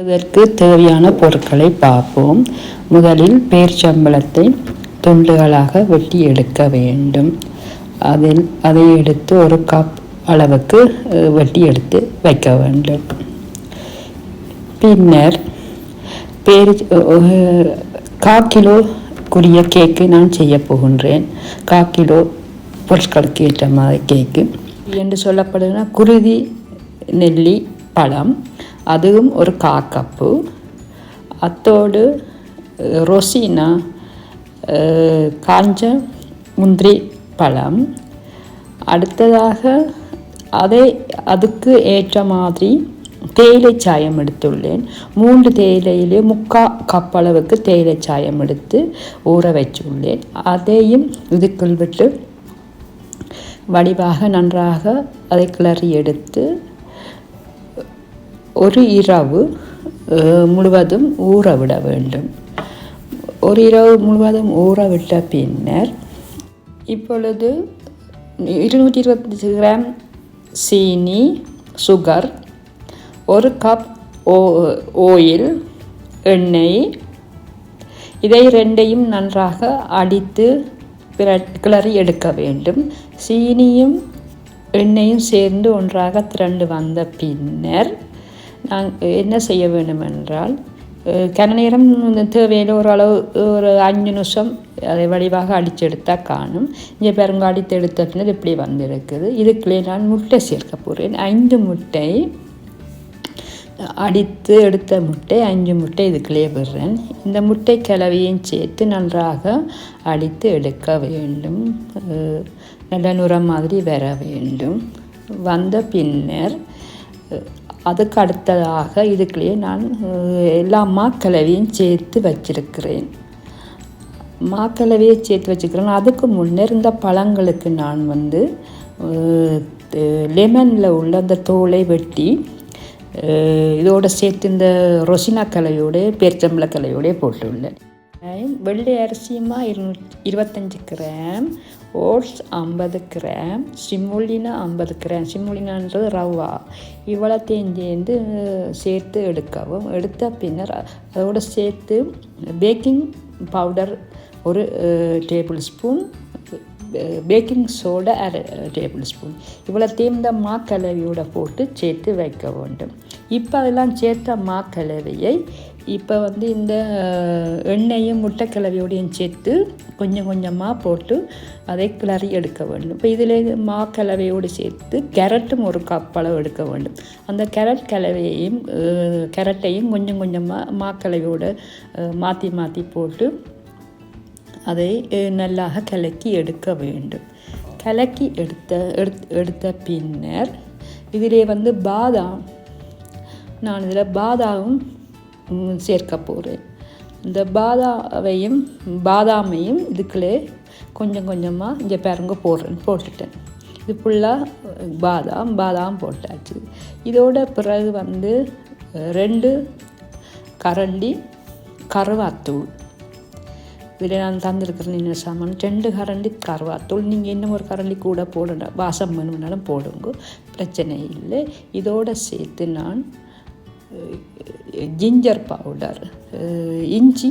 இதற்கு தேவையான பொருட்களை பார்ப்போம். முதலில் பேர்ச்சம்பளத்தை துண்டுகளாக வெட்டி எடுக்க வேண்டும். அதில் அதை எடுத்து ஒரு கப் அளவுக்கு வெட்டி எடுத்து வைக்க வேண்டும். பின்னர் பேர் கா கிலோக்குரிய கேக்கு நான் செய்ய போகின்றேன். கா கிலோ பொருட்களுக்கு ஏற்ற மாதிரி கேக்கு. என்று சொல்லப்படுதுன்னா குருதி நெல்லி பழம் அதுவும் ஒரு கா கப்பு. அத்தோடு ரொசினா காஞ்ச முந்திரி பழம். அடுத்ததாக அதை அதுக்கு ஏற்ற மாதிரி தேயிலை சாயம் எடுத்துள்ளேன். மூன்று தேயிலையிலே முக்கா கப்பளவுக்கு தேயிலை சாயம் எடுத்து ஊற வச்சுள்ளேன். அதையும் இதுக்குள் விட்டு வடிவாக நன்றாக அதை கிளறி எடுத்து ஒரு இரவு முழுவதும் ஊற விட வேண்டும் ஒரு இரவு முழுவதும் ஊற விட்ட பின்னர் இப்பொழுது இருநூற்றி இருபத்தஞ்சி கிராம் சீனி சுகர் ஒரு கப் ஓ ஓயில் எண்ணெய் இதை ரெண்டையும் நன்றாக அடித்து கிளறி எடுக்க வேண்டும் சீனியும் எண்ணெயும் சேர்ந்து ஒன்றாக திரண்டு வந்த பின்னர் நான் என்ன செய்ய வேண்டும் என்றால் கன நேரம் தேவையில் ஓரளவு ஒரு அஞ்சு நிமிஷம் அதை வடிவாக அடிச்செடுத்தால் காணும். இங்கே பாருங்க அடித்து எடுத்த பின்னர் இப்படி வந்திருக்குது. இதுக்குள்ளே நான் முட்டை சேர்க்க போகிறேன் ஐந்து முட்டை அடித்து எடுத்த முட்டை அஞ்சு முட்டை இதுக்குள்ளே விடுறேன். இந்த முட்டை கலவையும் சேர்த்து நன்றாக அடித்து எடுக்க வேண்டும். நல்ல நுரம் மாதிரி வர வேண்டும். வந்த பின்னர் அதுக்கு அடுத்ததாக இதுக்குள்ளேயே நான் எல்லா மாக்கலவையும் சேர்த்து வச்சிருக்கிறேன். மாக்கலவையை சேர்த்து வச்சுக்கிறேன் அதுக்கு முன்னர் இந்த பழங்களுக்கு நான் வந்து லெமனில் உள்ள அந்த தோலை வெட்டி இதோடு இதோட சேர்த்து இந்த ரொசினா கலையோட பேர்ச்சம்பள கலையோட போட்டுள்ளேன். வெள்ளை அரிசியுமா இருநூ இருபத்தஞ்சி கிராம் ஓட்ஸ் ஐம்பது கிராம் சிம்முலினா ஐம்பது கிராம். சிமுலினான்றது ரவா. இவ்வளோத்தையும் சேர்ந்து சேர்த்து எடுக்கவும் எடுத்த பின்னர் அதோடு சேர்த்து பேக்கிங் பவுடர் ஒரு டேபிள் ஸ்பூன் பேக்கிங் சோடா அரை டேபிள் ஸ்பூன் இவ்வளோத்தையும் இந்த கலவியோட போட்டு சேர்த்து வைக்க வேண்டும். இப்போ அதெல்லாம் சேர்த்த மாக்கலவையை இப்போ வந்து இந்த எண்ணெயும் எண்ணெயும் முட்டைக்கலவையோடையும் சேர்த்து கொஞ்சம் கொஞ்சமாக போட்டு அதை கிளறி எடுக்க வேண்டும். இப்போ இதில் மா கலவையோடு சேர்த்து கேரட்டும் ஒரு கப் அளவு எடுக்க வேண்டும். அந்த கேரட் கலவையையும் கேரட்டையும் கொஞ்சம் கொஞ்சமாக மா கலவையோடு மாற்றி மாற்றி போட்டு அதை நல்லா நல்லாக கலக்கி எடுக்க வேண்டும். கலக்கி எடுத்த எடுத் எடுத்த பின்னர் இதிலே வந்து பாதாம் நான் இதில் பாதாவும் சேர்க்க போகிறேன் இந்த பாதாவையும் பாதாமையும் இதுக்குள்ளே கொஞ்சம் கொஞ்சமாக இங்கே பிறங்க போடுறேன் போட்டுட்டேன். இது ஃபுல்லாக பாதாம் பாதாம் போட்டாச்சு. இதோட பிறகு வந்து ரெண்டு கரண்டி கருவாத்தூள். இதில் நான் தந்திருக்கிறேன் என்ன சாமான்? ரெண்டு கரண்டி கருவாத்தூள். நீங்கள் இன்னும் ஒரு கரண்டி கூட போடணும். வாசம் வேணும்னாலும் போடுங்க. பிரச்சனை இல்லை. இதோடு சேர்த்து நான் ஜிஞ்சர் பவுடர் இஞ்சி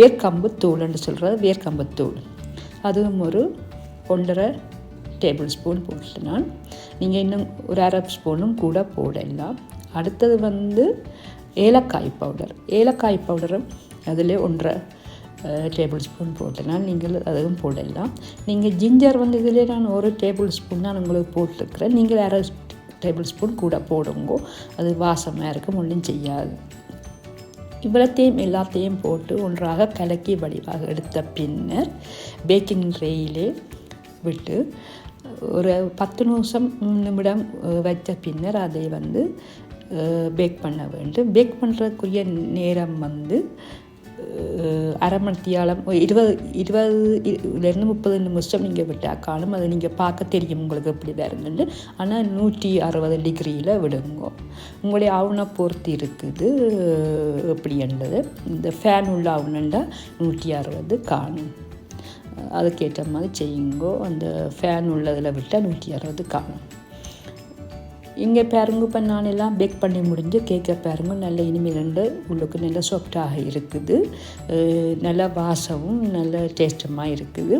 வேர்க்கம்புத்தூள்னு வேர்க்கம்பு சொல்கிறது வேர்க்கம்பத்தூள் அதுவும் ஒரு ஒன்றரை டேபிள் ஸ்பூன் போட்டு நான் நீங்கள் இன்னும் ஒரு அரை ஸ்பூனும் கூட போடலாம். அடுத்தது வந்து ஏலக்காய் பவுடர். ஏலக்காய் பவுடரும் அதில் ஒன்றரை டேபிள் ஸ்பூன் போட்டனால் நீங்கள் அதுவும் போடலாம். நீங்கள் ஜிஞ்சர் வந்து இதில் நான் ஒரு டேபிள் ஸ்பூன் நான் உங்களுக்கு போட்டிருக்கிறேன். நீங்கள் அரை டேபிள் ஸ்பூன் கூட போடுங்கோ. அது வாசமாக இருக்கும் ஒன்றும் செய்யாது. இவ்வளத்தையும் எல்லாத்தையும் போட்டு ஒன்றாக கலக்கி வடிவாக எடுத்த பின்னர் பேக்கிங் ட்ரேயிலே விட்டு ஒரு பத்து நிமிஷம் நிமிடம் வைத்த பின்னர் அதை வந்து பேக் பண்ண வேண்டும். பேக் பண்ணுறதுக்குரிய நேரம் வந்து அரை மணித்தியாலம் இருபது இருபதுலேருந்து முப்பது நிமிஷம் நீங்கள் விட்டால் காணும் அதை நீங்கள் பார்க்க தெரியும் உங்களுக்கு எப்படி வருங்கன்னு ஆனால் நூற்றி அறுபது டிகிரியில் விடுங்க. உங்களுடைய ஆவணை பொறுத்து இருக்குது. எப்படி என்றது? இந்த ஃபேன் உள்ள ஆவணண்டா நூற்றி அறுபது காணும். அதுக்கேற்ற மாதிரி செய்யுங்கோ. அந்த ஃபேன் உள்ளதில் விட்டால் நூற்றி அறுபது காணும். இங்கே பாருங்க இப்போ நான் எல்லாம் பேக் பண்ணி முடிஞ்சு கேக்கை பாருங்க நல்ல இனிமேல் ரெண்டு உள்ளுக்கு நல்ல சாஃப்டாக இருக்குது. நல்லா நல்ல வாசமும் நல்ல டேஸ்டமாக இருக்குது.